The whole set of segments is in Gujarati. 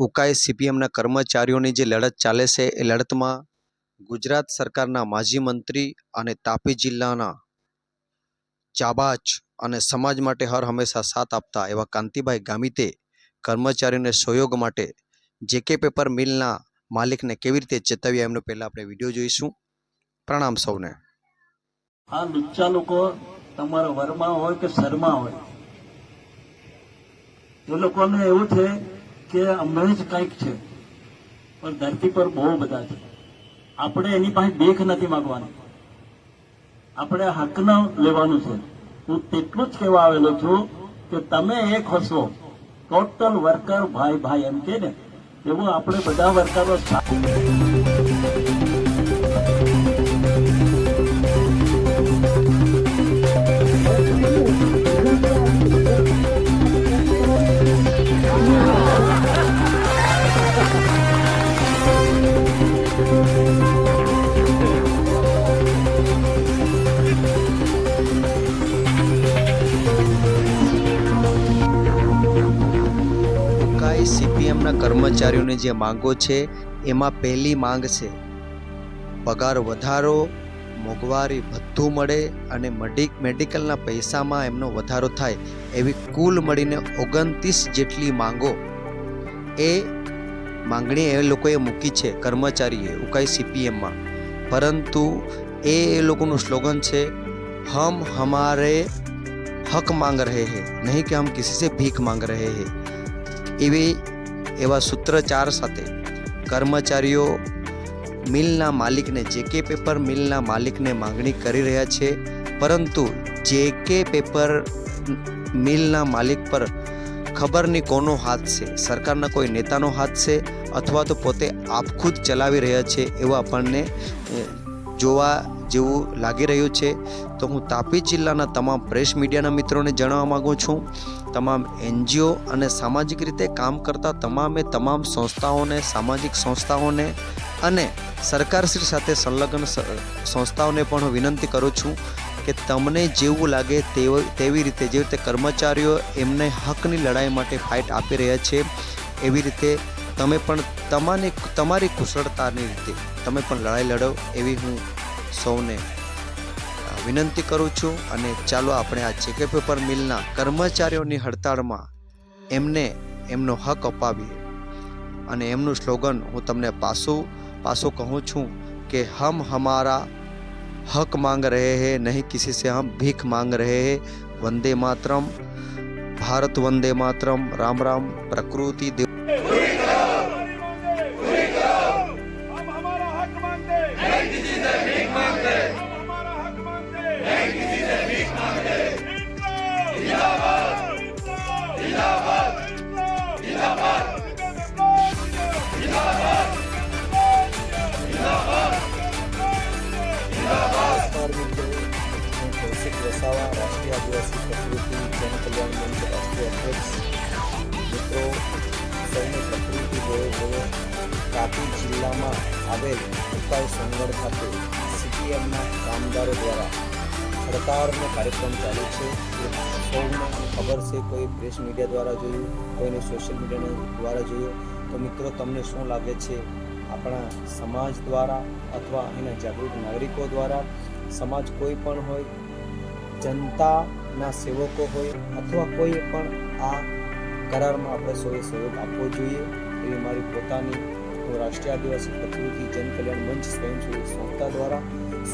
ઉકાઈ સીપીએમના કર્મચારીઓની જે લડત ચાલે છે, એ લડતમાં ગુજરાત સરકારના માજી મંત્રી અને તાપી જિલ્લાના ચાબાચ અને સમાજ માટે હર હંમેશા સાથ આપતા એવા કાંતિભાઈ ગામિતે કર્મચારીઓને સહયોગ માટે જેકે પેપર મિલના માલિકને કેવી રીતે ચેતવ્યા એમનો પહેલાં આપણે વીડિયો જોઈશું. પ્રણામ સૌને. આ લુચ્ચા લોકો તમારા વરમાં હોય કે શરમાં હોય? એ લોકોને એવું છે કે અમે જ કંઈક છે, પણ ધરતી પર બહુ બધા છે. આપણે એની પાસે દેખ નથી માંગવાની. આપણે હકનો લેવાનું છે. હું તેટલું જ કહેવા આવેલો છું કે તમે એક હશો. ટોટલ વર્કર ભાઈ ભાઈ, એમ કે ને. એવું આપણે બધા વર્કરો સીપીએમના કર્મચારીઓની જે માંગો છે, એમાં પહેલી માંગ છે, પગાર વધારો, મોંઘવારી ભથ્થું મળે અને મડી મેડિકલના પૈસામાં એમનો વધારો થાય, એવી કુલ મળીને ઓગણત્રીસ જેટલી માંગો. એ માંગણી એ લોકોએ મૂકી છે, કર્મચારીએ, ઉકાઈ સીપીએમમાં. પરંતુ એ એ લોકોનું સ્લોગન છે, હમ હમારે હક માંગ રહે હે. નહીં કે હમ કિસી સે ભીખ માંગ રહે હે. એવી એવા સૂત્રચાર સાથે કર્મચારીઓ મિલના માલિકને જેકે પેપર મિલના માલિકને માંગણી કરી રહ્યા છે, પરંતુ જેકે પેપર મિલના માલિક પર ખબર નહીં કોનો હાથ છે, સરકારના કોઈ નેતાનો હાથ છે, અથવા તો પોતે આપખુદ ચલાવી રહ્યા છે એવું આપણને જોવા જેવું લાગી રહ્યું છે. તો હું તાપી જિલ્લાના તમામ પ્રેસ મીડિયાના મિત્રોને જણાવવા માગું છું. તમામ એનજીઓ અને સામાજિક રીતે કામ કરતા તમામે તમામ સંસ્થાઓને, સામાજિક સંસ્થાઓને અને સરકારશ્રી સાથે સંલગ્ન સંસ્થાઓને પણ વિનંતી કરું છું કે તમને જેવું લાગે તેવ- રીતે, જેવી રીતે કર્મચારીઓ એમને હકની લડાઈ માટે ફાઇટ આપી રહ્યા છે, એવી રીતે તમે પણ તમારી તમારી કુશળતાની રીતે તમે પણ લડાઈ લડો, એવી હું સૌને વિનંતી કરું છું અને ચાલો આપણે આ ચેકે પેપર મિલના કર્મચારીઓની હડતાળમાં એમને એમનો હક અપાવીએ. અને એમનું સ્લોગન હું તમને પાછું પાછું કહું છું કે હમ હમારા હક માંગ રહે હે, નહીં કિસી સે હમ ભીખ માંગ રહે હે. વંદે માતરમ, ભારત વંદે માતરમ, રામ રામ, પ્રકૃતિ દેવ વસાવા રાષ્ટ્રીય આદિવાસી પ્રકૃતિ જનકલ્યાણ મંચ, રાષ્ટ્રીય અધ્યક્ષ, મિત્રો, સૌને પ્રકૃતિ જોયો જોયો તાપી જિલ્લામાં આવેલ ઉકાઈ સોનગઢ ખાતે સીપીએમના કામદારો દ્વારા હડતાળનો કાર્યક્રમ ચાલે છે. સૌને ખબર છે, કોઈ પ્રેસ મીડિયા દ્વારા જોયું, કોઈને સોશિયલ મીડિયા દ્વારા જોયું. તો મિત્રો, તમને શું લાગે છે? આપણા સમાજ દ્વારા અથવા એના જાગૃત નાગરિકો દ્વારા? સમાજ કોઈ પણ હોય જનતાના સેવકો હોય અથવા કોઈ પણ આ કરારમાં આપણે સૌએ સહયોગ આપવો જોઈએ, એવી મારી પોતાની હું રાષ્ટ્રીય આદિવાસી પ્રકૃતિ જનકલ્યાણ મંચ સ્વયંસેવી સંસ્થા દ્વારા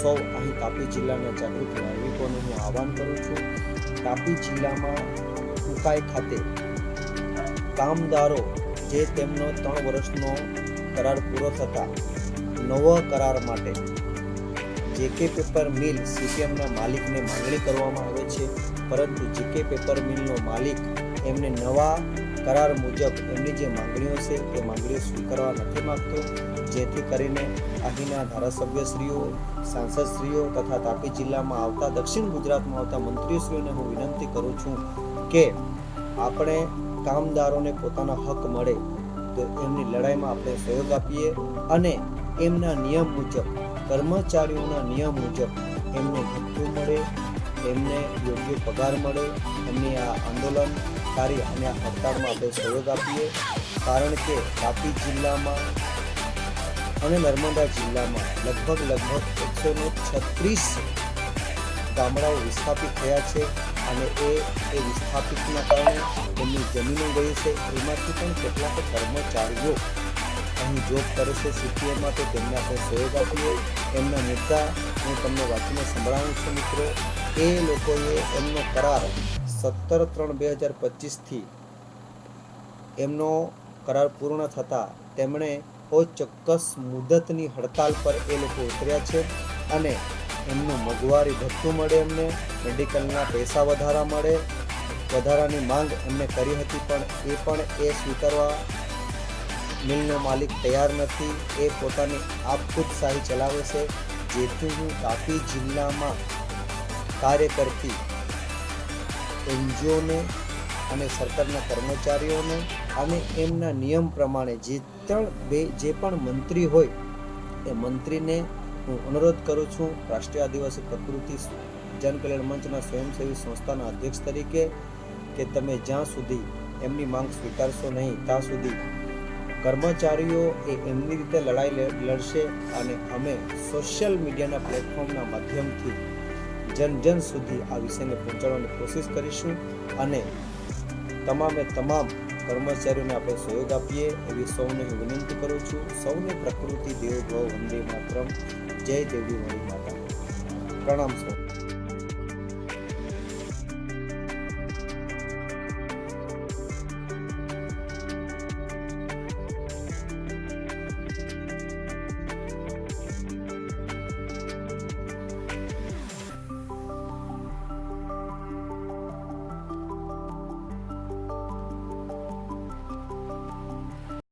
સૌ અહીં તાપી જિલ્લાના જાગૃત નાગરિકોને હું આહવાન કરું છું. તાપી જિલ્લામાં ઉકાઈ ખાતે કામદારો જે તેમનો ત્રણ વર્ષનો કરાર પૂરો થતા નવો કરાર માટે જેકે પેપર મિલ સીપીએમના માલિકને માંગણી કરવામાં આવે છે, પરંતુ જેકે પેપર મિલનો માલિક એમને નવા કરાર મુજબ એમની જે માંગણીઓ છે તે માંગણીઓ સ્વીકારવા નથી માગતો. જેથી કરીને અહીંના ધારાસભ્યશ્રીઓ, સાંસદશ્રીઓ તથા તાપી જિલ્લામાં આવતા દક્ષિણ ગુજરાતમાં આવતા મંત્રીશ્રીઓને હું વિનંતી કરું છું કે આપણે કામદારોને પોતાના હક મળે તો એમની લડાઈમાં આપણે સહયોગ આપીએ અને એમના નિયમ મુજબ કર્મચારીઓના નિયમ મુજબ એમને ભથ્થું મળે, એમને યોગ્ય પગાર મળે, એમની આ આંદોલન સ્વીકારી અને આ હડતાળમાં આપણે સહયોગ આપીએ. કારણ કે તાપી જિલ્લામાં અને નર્મદા જિલ્લામાં લગભગ લગભગ એકસો ને છત્રીસ ગામડાઓ વિસ્થાપિત થયા છે અને એ એ વિસ્થાપિતના કારણે એમની જમીનો ગઈ છે. એમાંથી પણ કેટલાક કર્મચારીઓ અહીં જોબ કરે છે સીપીએમમાં તો તેમને આપણે સહયોગ આપીએ, એમના મુદ્દા હું તમને વાંચીને સંભળાવું છું મિત્રો. એ લોકોએ એમનો કરાર સત્તર ત્રણ બે હજાર પચીસથી એમનો કરાર પૂર્ણ થતાં તેમણે કોઈ ચોક્કસ મુદતની હડતાલ પર એ લોકો ઉતર્યા છે અને એમનું મોંઘવારી ભથ્થું મળે એમને, મેડિકલના પૈસા વધારા મળે. વધારાની માંગ એમને કરી હતી પણ એ પણ એ સ્વીકારવા મિલનો માલિક તૈયાર નથી. એ પોતાની આપખુદશાહી ચલાવે છે. જેથી હું તાપી જિલ્લામાં કાર્ય કરતી એનજીઓને અને સરકારના કર્મચારીઓને અને એમના નિયમ પ્રમાણે જે પણ બે જે પણ મંત્રી હોય, એ મંત્રીને હું અનુરોધ કરું છું રાષ્ટ્રીય આદિવાસી પ્રકૃતિ જનકલ્યાણ મંચના સ્વયંસેવી સંસ્થાના અધ્યક્ષ તરીકે કે તમે જ્યાં સુધી એમની માંગ સ્વીકારશો નહીં, ત્યાં સુધી કર્મચારીઓ એ એમની રીતે લડાઈ લડશે અને અમે સોશિયલ મીડિયાના પ્લેટફોર્મના માધ્યમથી જન જન સુધી આ વિષયને પહોંચાડવાની કોશિશ કરીશું અને તમામે તમામ કર્મચારીઓને આપણે સહયોગ આપીએ એવી સૌને હું વિનંતી કરું છું. સૌને પ્રકૃતિ દેવ ભવ વંદે માતરમ. જય દેવડી માતા પ્રણામ સૌ.